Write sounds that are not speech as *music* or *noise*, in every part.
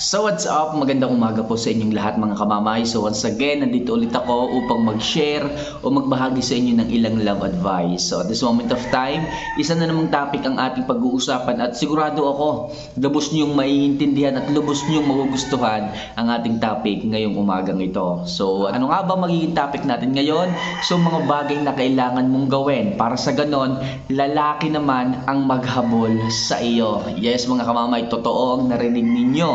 So what's up? Magandang umaga po sa inyong lahat mga kamamay. So once again, nandito ulit ako upang mag-share o magbahagi sa inyo ng ilang love advice. So at this moment of time, isa na namang topic ang ating pag-uusapan at sigurado ako, lubos niyong maiintindihan at lubos niyong magugustuhan ang ating topic ngayong umagang ito. So ano nga ba magiging topic natin ngayon? So mga bagay na kailangan mong gawin para sa ganon, lalaki naman ang maghabol sa iyo. Yes mga kamamay, totoo ang narinig ninyo.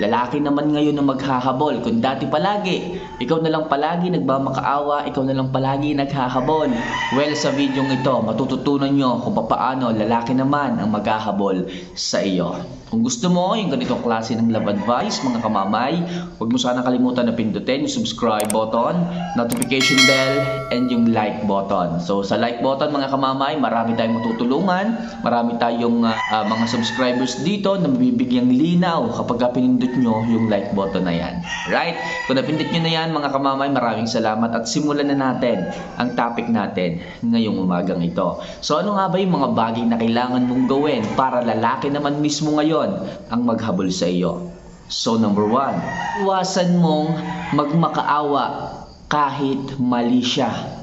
Lalaki naman ngayon na maghahabol. Kung dati palagi, ikaw na lang palagi nagmamakaawa, ikaw na lang palagi naghahabol. Well, sa video ito, matututunan nyo kung paano lalaki naman ang maghahabol sa iyo. Kung gusto mo yung ganitong klase ng love advice, mga kamamay, huwag mo sana kalimutan na pindutin yung subscribe button, notification bell, and yung like button. So sa like button mga kamamay, marami tayong matutulungan, marami tayong uh, mga subscribers dito na mabibigyang linaw kapag pinindot nyo yung like button na yan. Right? Kung napindot nyo na yan mga kamamay, maraming salamat at simulan na natin ang topic natin ngayong umagang ito. So ano nga ba yung mga bagay na kailangan mong gawin para lalaki naman mismo ngayon ang maghabol sa iyo? So number one, iwasan mong magmakaawa kahit mali siya.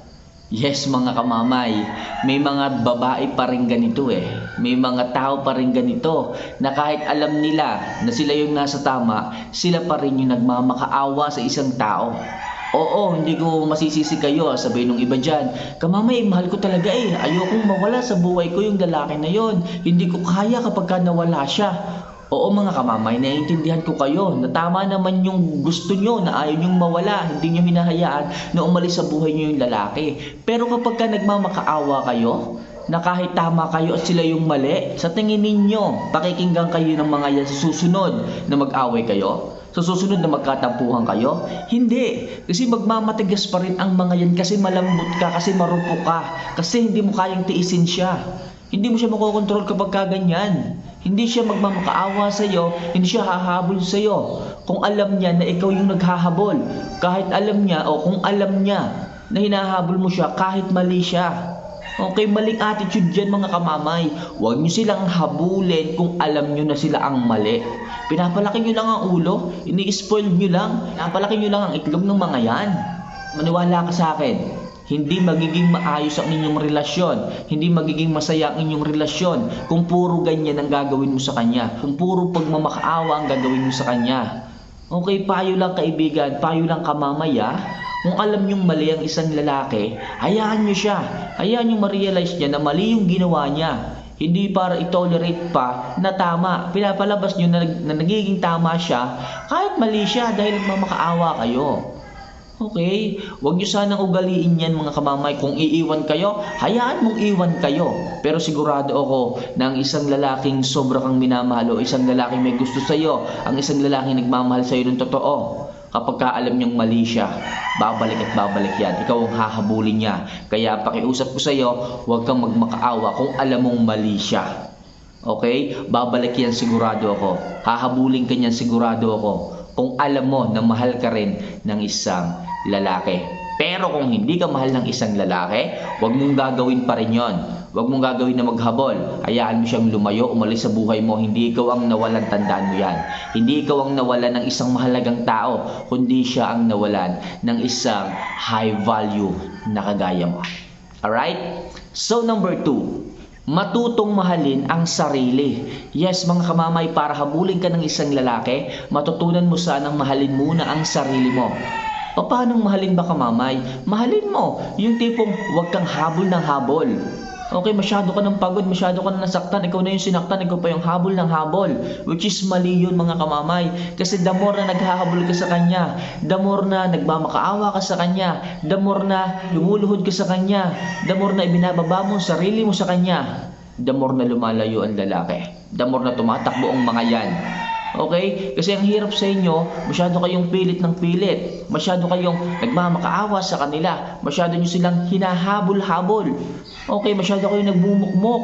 Yes mga kamamay, may mga babae pa rin ganito eh. May mga tao pa rin ganito na kahit alam nila na sila yung nasa tama, sila pa rin yung nagmamakaawa sa isang tao. Oo, hindi ko masisisi kayo, sabi nung iba dyan. Kamamay, mahal ko talaga eh. Ayokong mawala sa buhay ko yung lalaki na yon. Hindi ko kaya kapag ka nawala siya. Oo mga kamamay, naiintindihan ko kayo na tama naman yung gusto nyo na ayaw nyong mawala, hindi nyo hinahayaan na umalis sa buhay nyo yung lalaki. Pero kapag ka nagmamakaawa kayo, na kahit tama kayo at sila yung mali, sa tingin ninyo, pakikinggan kayo ng mga yan sa susunod na mag-away kayo? Sa susunod na magkatampuhan kayo? Hindi. Kasi magmamatigas pa rin ang mga yan kasi malambot ka, kasi marupok ka, kasi hindi mo kayang tiisin siya. Hindi mo siya makokontrol kapag kaganyan. Hindi siya magmamakaawa sa iyo, hindi siya hahabol sa iyo. Kung alam niya na ikaw yung naghahabol, kahit alam niya o kung alam niya na hinahabol mo siya kahit mali siya. Okay, maling attitude dyan mga kamamay. Huwag nyo silang habulin kung alam nyo na sila ang mali. Pinapalaki nyo lang ang ulo, ini-spoil nyo lang, pinapalaki nyo lang ang itlog ng mga yan. Maniwala ka sa akin, hindi magiging maayos ang inyong relasyon. Hindi magiging masaya ang inyong relasyon kung puro ganyan ang gagawin mo sa kanya. Kung puro pagmamakaawa ang gagawin mo sa kanya. Okay, payo lang kaibigan, payo lang kamamaya. Kung alam niyong mali ang isang lalaki, hayaan niyo siya. Hayaan niyo ma-realize niya na mali yung ginawa niya. Hindi para i-tolerate pa na tama. Pinapalabas niyo na, na nagiging tama siya kahit mali siya dahil mamakaawa kayo. Okay? Huwag niyo sanang ugaliin yan mga kamamay. Kung iiwan kayo, hayaan mong iwan kayo. Pero sigurado ako na ang isang lalaking sobra kang minamahal o isang lalaking may gusto sa iyo, ang isang lalaking nagmamahal sa iyo ng totoo, kapag ka alam niyang mali siya, babalik at babalik yan. Ikaw ang hahabulin niya. Kaya pakiusap ko sa iyo, huwag kang magmakaawa kung alam mong mali siya. Okay? Babalik yan sigurado ako. Hahabulin ka niyan sigurado ako kung alam mo na mahal ka rin ng isang lalaki. Pero kung hindi ka mahal ng isang lalaki, huwag mong gagawin pa rin yon. Huwag mong gagawin na maghabol. Hayaan mo siyang lumayo, umalis sa buhay mo. Hindi ikaw ang nawalan, tandaan mo yan. Hindi ikaw ang nawalan ng isang mahalagang tao, kundi siya ang nawalan ng isang high value na kagaya mo. Alright? So number two, matutong mahalin ang sarili. Yes, mga kamamay, para habulin ka ng isang lalaki, matutunan mo sanang mahalin muna ang sarili mo. Paano mahalin ba kamamay? Mahalin mo. Yung tipong huwag kang habol ng habol. Okay, masyado ka ng pagod, masyado ka na nasaktan, ikaw na yung sinaktan, ikaw pa yung habol ng habol. Which is mali yun mga kamamay. Kasi the more na naghahabol ka sa kanya, the more na nagmamakaawa ka sa kanya, the more na lumuluhod ka sa kanya, the more na ibinababa mo sarili mo sa kanya, the more na lumalayo ang lalaki. The more na tumatakbo ang mga yan. Okay? Kasi ang hirap sa inyo, masyado kayong pilit ng pilit. Masyado kayong nagmamakaawa sa kanila. Masyado nyo silang hinahabol-habol. Okay, masyado kayong nagbumukmok.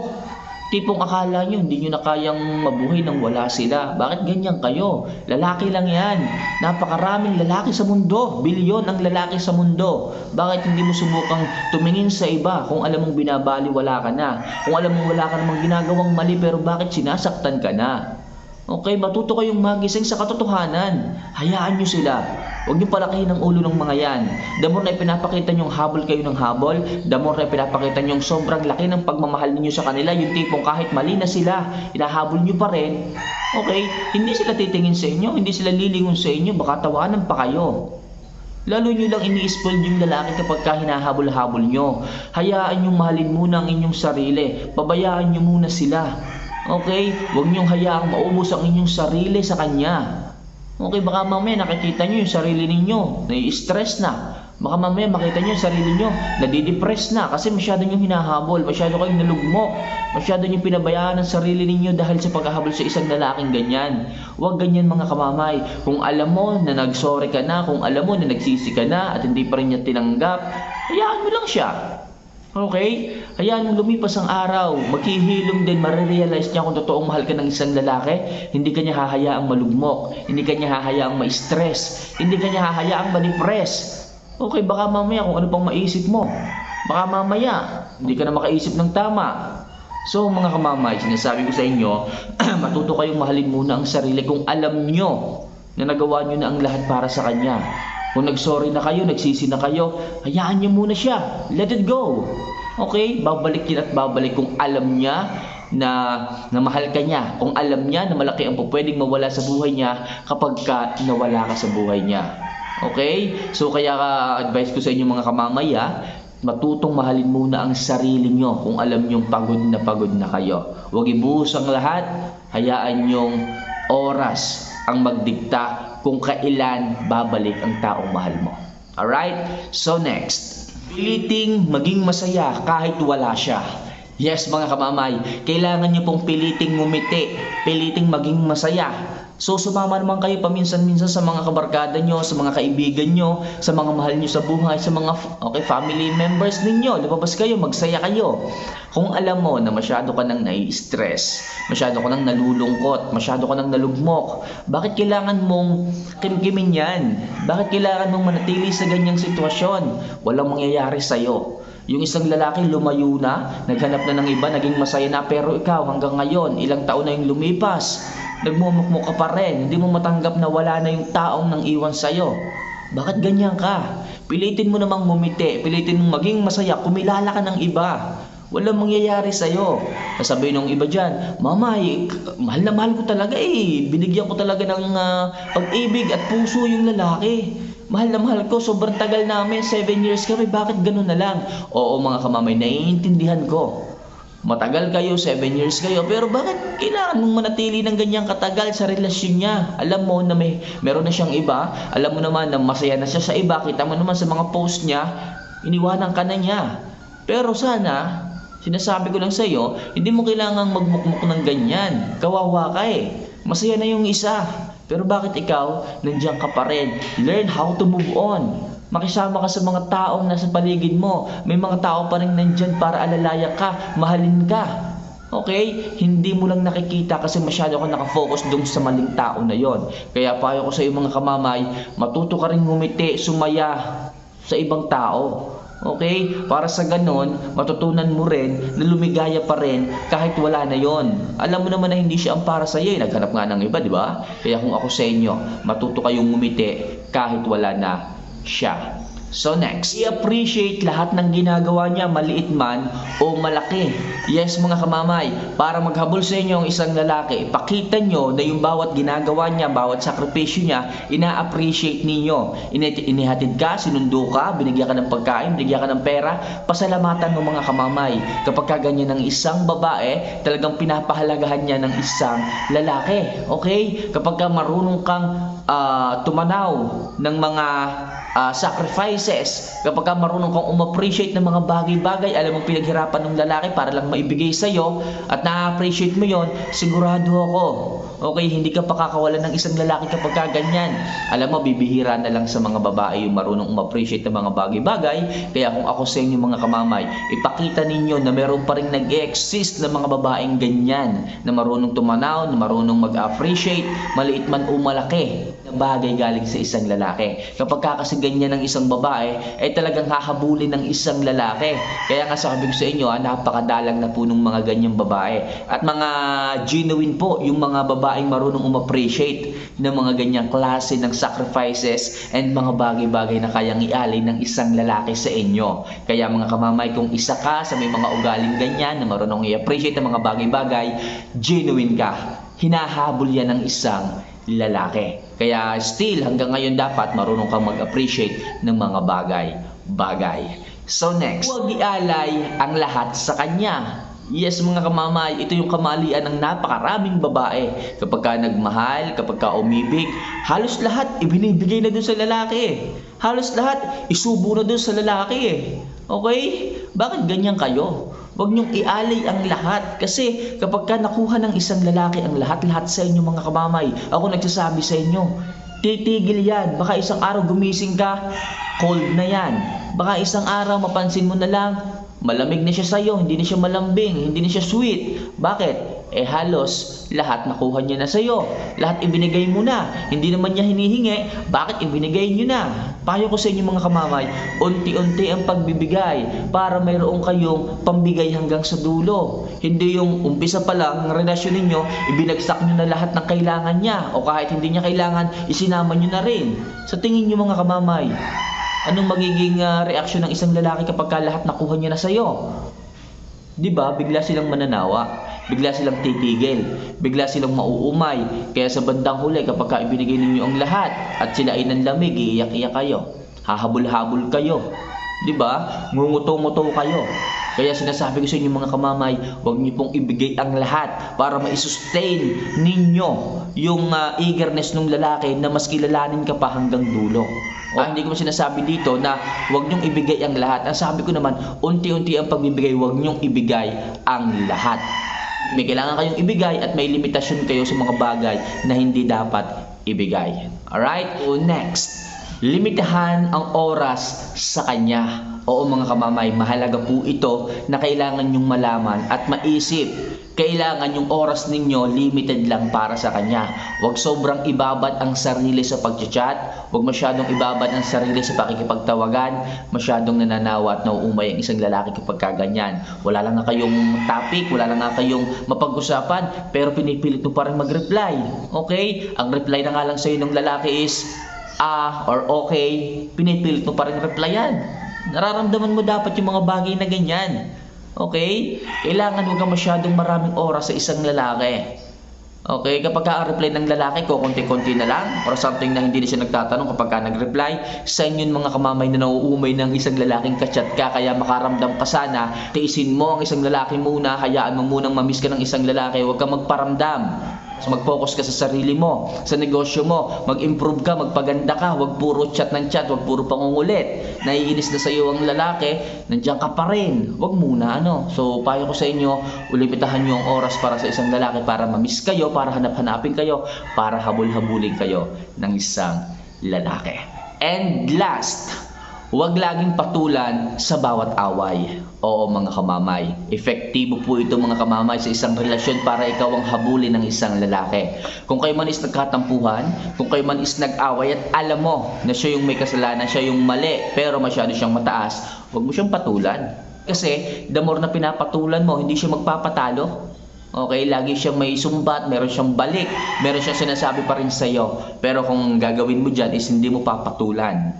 Tipong akala nyo, hindi nyo na kayang mabuhay nang wala sila. Bakit ganyan kayo? Lalaki lang yan. Napakaraming lalaki sa mundo. Bilyon ang lalaki sa mundo. Bakit hindi mo subukang tumingin sa iba kung alam mong binabali wala ka na? Kung alam mong wala ka namang ginagawang mali pero bakit sinasaktan ka na? Okay, matuto kayong magising sa katotohanan. Hayaan nyo sila. Huwag nyo palakihin ang ulo ng mga yan. The more na ipinapakita nyo habol kayo ng habol, the more na ipinapakita nyo sobrang laki ng pagmamahal ninyo sa kanila, yung tipong kahit mali na sila, inahabol nyo pa rin. Okay, hindi sila titingin sa inyo, hindi sila lilingon sa inyo, baka tawanan pa kayo. Lalo nyo lang ini-spoil yung lalaki kapag ka hinahabol-habol nyo. Hayaan nyo mahalin muna ang inyong sarili. Pabayaan nyo muna sila. Okay? Huwag nyo hayaang maubos ang inyong sarili sa kanya. Okay, baka mamaya nakikita nyo yung sarili ninyo, nai-stress na. Baka mamaya makita nyo yung sarili nyo, nadidepress na kasi masyado nyo hinahabol, masyado kayong nalugmok, masyado nyo pinabayaan ang sarili ninyo dahil sa paghahabol sa isang lalaking ganyan. Huwag ganyan mga kamamay. Kung alam mo na nagsorry ka na, kung alam mo na nagsisi ka na at hindi pa rin niya tinanggap, hayaan mo lang siya. Okay? Mong lumipas ang araw. Maghihilom din, marirealize niya kung totoong mahal ka ng isang lalaki. Hindi ka niya hahayaang malugmok. Hindi ka niya hahayaang ma-stress. Hindi ka niya hahayaang ma-depress. Okay, baka mamaya kung ano pang maisip mo. Baka mamaya, hindi ka na makaisip ng tama. So mga kamamay, sinasabi ko sa inyo, *clears throat* matuto kayong mahalin muna ang sarili kung alam nyo na nagawa nyo na ang lahat para sa kanya. Kung nagsorry na kayo, nagsisi na kayo, hayaan niyo muna siya. Let it go. Okay? Babalik yun at babalik kung alam niya na, na mahal ka niya. Kung alam niya na malaki ang pwedeng mawala sa buhay niya kapag ka nawala ka sa buhay niya. Okay? So kaya ka advice ko sa inyo mga kamamaya, matutong mahalin muna ang sarili nyo kung alam nyong pagod na pagod na kayo. Huwag ibuhos ang lahat, hayaan nyong oras ang magdikta kung kailan babalik ang taong mahal mo. Alright? So next, piliting maging masaya kahit wala siya. Yes mga kamamay, kailangan nyo pong piliting ngumiti, piliting maging masaya. So sumama naman kayo paminsan-minsan sa mga kabarkada nyo, sa mga kaibigan nyo, sa mga mahal nyo sa buhay, sa mga okay, family members ninyo. Lumabas kayo, magsaya kayo. Kung alam mo na masyado ka nang nai-stress, masyado ka nang nalulungkot, masyado ka nang nalugmok, bakit kailangan mong kimkimin yan? Bakit kailangan mong manatili sa ganyang sitwasyon? Walang mangyayari sa'yo. Yung isang lalaki lumayo na, naghanap na ng iba, naging masaya na, pero ikaw hanggang ngayon, ilang taon na yung lumipas, nagmumukmuk ka pa rin, hindi mo matanggap na wala na yung taong nang iwan sa'yo. Bakit ganyan ka? Pilitin mo namang ngumiti, pilitin mong maging masaya, kumilala ka ng iba. Walang mangyayari sa'yo. Sasabihin ng iba dyan, Mama, mahal na mahal ko talaga eh. Binigyan ko talaga ng ah, pag-ibig at puso yung lalaki. Mahal na mahal ko, sobrang tagal namin, 7 years kami, bakit ganun na lang? Oo mga kamamay, naiintindihan ko. Matagal kayo, 7 years kayo, pero bakit kailangan mong manatili ng ganyang katagal sa relasyon niya? Alam mo na may meron na siyang iba, alam mo naman na masaya na siya sa iba, kita mo naman sa mga post niya, iniwanan ka na niya. Pero sana, sinasabi ko lang sa iyo, hindi mo kailangang magmukmuk ng ganyan. Kawawa ka eh. Masaya na yung isa. Pero bakit ikaw, nandiyan ka pa rin? Learn how to move on. Makisama ka sa mga taong nasa paligid mo. May mga tao pa rin nandyan para alalayan ka, mahalin ka. Okay? Hindi mo lang nakikita kasi masyado ka nakafocus dun sa maling tao na yon. Kaya payo ko sa iyo mga kamamay, matuto ka rin ngumiti, sumaya sa ibang tao. Okay? Para sa ganon, matutunan mo rin na lumigaya pa rin kahit wala na yon. Alam mo naman na hindi siya ang para sa iyo. Naghanap nga ng iba, di ba? Kaya kung ako sa inyo, matuto kayong ngumiti kahit wala na siya. So next, i-appreciate lahat ng ginagawa niya, maliit man o malaki. Yes mga kamamay, para maghabol sa inyo ang isang lalaki, ipakita nyo na yung bawat ginagawa niya, bawat sakripisyo niya, ina-appreciate ninyo. Ini- inihatid ka, sinundo ka, binigyan ka ng pagkain, binigyan ka ng pera, pasalamatan mo mga kamamay. Kapag ka ganyan ng isang babae, talagang pinapahalagahan niya ng isang lalaki. Okay? Kapag ka marunong kang ah, tumanaw ng mga ah, sacrifices, kapag ka marunong kang umappreciate ng mga bagay-bagay, alam mo pinaghirapan ng lalaki para lang maibigay sa'yo at na-appreciate mo yon, sigurado ako. Okay, hindi ka pakakawalan ng isang lalaki kapag ka ganyan. Alam mo, bibihira na lang sa mga babae yung marunong umappreciate ng mga bagay-bagay. Kaya kung ako sa inyo mga kamamay, ipakita ninyo na meron pa rin nag-exist na mga babaeng ganyan, na marunong tumanaw, na marunong mag-appreciate, maliit man o malaki. Na bagay galing sa isang lalaki. Kapag ka kasi ganyan ng isang babae, ay talagang hahabulin ng isang lalaki. Kaya nga sabi ko sa inyo, ah, napakadalang na po ng mga ganyang babae. At mga genuine po, yung mga babaeng marunong um-appreciate ng mga ganyang klase ng sacrifices and mga bagay-bagay na kayang ialay ng isang lalaki sa inyo. Kaya mga kamamay, kung isa ka sa may mga ugaling ganyan na marunong i-appreciate ng mga bagay-bagay, genuine ka. Hinahabol yan ng isang lalaki. Kaya still hanggang ngayon dapat marunong kang mag-appreciate ng mga bagay-bagay. So next, huwag ialay ang lahat sa kanya. Yes mga kamamay, ito yung kamalian ng napakaraming babae. Kapag ka nagmahal, kapag ka umibig, halos lahat ibinibigay na dun sa lalaki. Halos lahat isubo na dun sa lalaki. Okay? Bakit ganyan kayo? Huwag niyong ialay ang lahat kasi kapag ka nakuha ng isang lalaki ang lahat-lahat sa inyo mga kamamay, ako nagsasabi sa inyo, titigil yan. Baka isang araw gumising ka, cold na yan. Baka isang araw mapansin mo na lang, malamig na siya sa'yo, hindi na siya malambing, hindi na siya sweet. Bakit? Eh halos lahat nakuha niya na sa'yo. Lahat ibinigay mo na. Hindi naman niya hinihingi, bakit ibinigay niyo na? Payo ko sa inyo mga kamamay, unti-unti ang pagbibigay para mayroon kayong pambigay hanggang sa dulo. Hindi yung umpisa pa lang ng relasyon ninyo, ibinagsak niyo na lahat ng kailangan niya o kahit hindi niya kailangan, isinama niyo na rin. Sa tingin niyo mga kamamay, anong magiging ah, reaksyon ng isang lalaki kapag ka lahat nakuha niya na sa'yo? 'Di ba? Bigla silang mananawa, bigla silang titigil, bigla silang mauumay. Kaya sa bandang huli kapag ka ibinigay ninyo ang lahat at sila ay nanlamig, iiyak-iyak kayo. Hahabol-habol kayo. 'Di ba? Ngunguto-nguto kayo. Kaya sinasabi ko sa inyo mga kamamay, huwag niyo pong ibigay ang lahat para ma-sustain ninyo yung ah, eagerness ng lalaki na mas kilalanin ka pa hanggang dulo. Ah, hindi ko sinasabi dito na huwag niyong ibigay ang lahat. Ang sabi ko naman, unti-unti ang pagbibigay, huwag niyong ibigay ang lahat. May kailangan kayong ibigay at may limitasyon kayo sa mga bagay na hindi dapat ibigay. Alright? So next, limitahan ang oras sa kanya. Oo mga kamamay, mahalaga po ito na kailangan nyong malaman at maisip. Kailangan yung oras ninyo limited lang para sa kanya. Huwag sobrang ibabad ang sarili sa pagchat, huwag masyadong ibabad ang sarili sa pakikipagtawagan, masyadong nananawa at nauumay ang isang lalaki kapag kaganyan. Wala lang nga kayong topic, wala lang nga kayong mapag-usapan, pero pinipilit mo pa mag-reply. Okay? Ang reply na nga lang sa'yo ng lalaki is, ah or okay, pinipilit mo pa rin replyan. Nararamdaman mo dapat yung mga bagay na ganyan. Okay? Kailangan huwag kang masyadong maraming oras sa isang lalaki. Okay, kapag ka ang reply ng lalaki ko, konti-konti na lang, or something na hindi na siya nagtatanong kapag ka nag-reply, sa inyo mga kamamay na nauumay ng isang lalaking kachat ka, kaya makaramdam ka sana, tiisin mo ang isang lalaki muna, hayaan mo munang mamiss ka ng isang lalaki, huwag kang magparamdam. So mag-focus ka sa sarili mo, sa negosyo mo, mag-improve ka, magpaganda ka, huwag puro chat ng chat, huwag puro pangungulit. Naiinis na sa iyo ang lalaki, nandiyan ka pa rin. Huwag muna ano. So payo ko sa inyo, ulimitahan niyo ang oras para sa isang lalaki para mamiss kayo, para hanap-hanapin kayo, para habol-habulin kayo ng isang lalaki. And last, Huwag laging patulan sa bawat away. Oo mga kamamay, efektibo po ito mga kamamay sa isang relasyon para ikaw ang habulin ng isang lalaki. Kung kayo man is nagkatampuhan, kung kayo man is nag-away at alam mo na siya yung may kasalanan, siya yung mali, pero masyado siyang mataas, huwag mo siyang patulan. Kasi the more na pinapatulan mo, hindi siya magpapatalo. Okay, lagi siyang may sumbat, meron siyang balik, meron siyang sinasabi pa rin sa iyo. Pero kung gagawin mo dyan is hindi mo papatulan.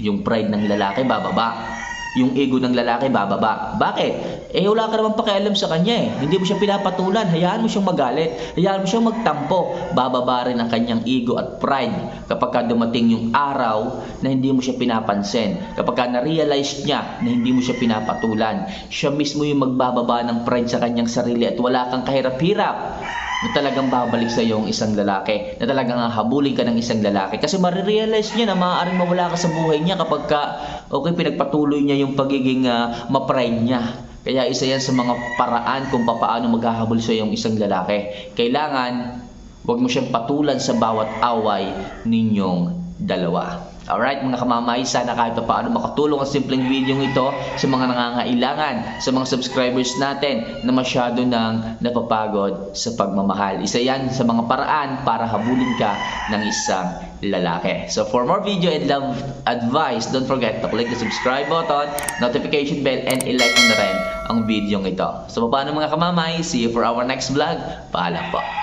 Yung pride ng lalaki bababa. Yung ego ng lalaki bababa. Bakit? Eh wala ka naman pakialam sa kanya eh. Hindi mo siya pinapatulan. Hayaan mo siyang magalit. Hayaan mo siyang magtampo. Bababa rin ang kanyang ego at pride kapag ka dumating yung araw na hindi mo siya pinapansin. Kapag ka na-realize niya na hindi mo siya pinapatulan. Siya mismo yung magbababa ng pride sa kanyang sarili at wala kang kahirap-hirap na talagang babalik sa iyo ang isang lalaki, na talagang hahabulin ka ng isang lalaki. Kasi marirealize niya na maaaring mawala ka sa buhay niya kapag ka, okay, pinagpatuloy niya yung pagiging uh, ma-pride niya. Kaya isa yan sa mga paraan kung paano maghahabol sa iyo ang isang lalaki. Kailangan, huwag mo siyang patulan sa bawat away ninyong dalawa. Alright mga kamamay, sana kahit pa paano makatulong ang simpleng video ito sa mga nangangailangan, sa mga subscribers natin na masyado nang napapagod sa pagmamahal. Isa yan sa mga paraan para habulin ka ng isang lalaki. So for more video and love advice, don't forget to click the subscribe button, notification bell, and i-like mo na rin ang video ito. So paano mga kamamay, see you for our next vlog. Paalam po.